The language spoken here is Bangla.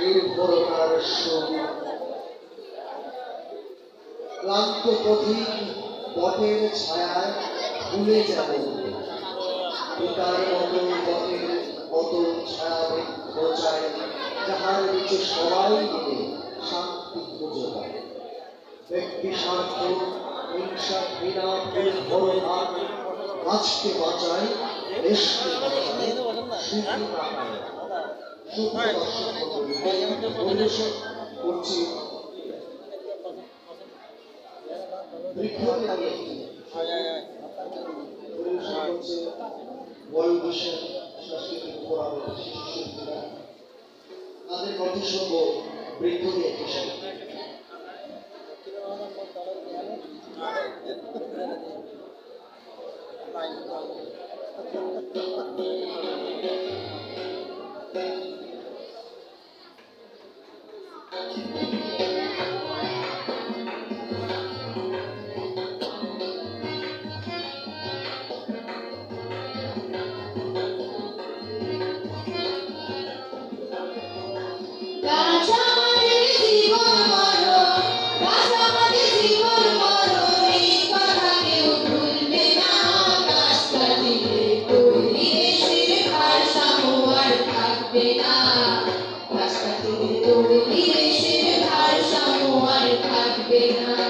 এই পরকার ক্লান্ত পথিক পথের ছায়ায় ভুলে যাব পিতার মতো পথের মতো ছায়া খোঁজায় যাহার নিচে সবাই মিলে শান্তি খুঁজে পায় ব্যক্তি স্বার্থ হিংসা ঘৃণা ভরণা গাছকে বাঁচায় দেশকে বাঁচায় সুখী করছি ওয়ার্ল্ড বিশ্বের সাংস্কৃতিক ফোরাম শিশু শিল্পীরা তাদের কণ্ঠস্বর বৃদ্ধ নিয়ে Thank you. Thank you. থাকবে না।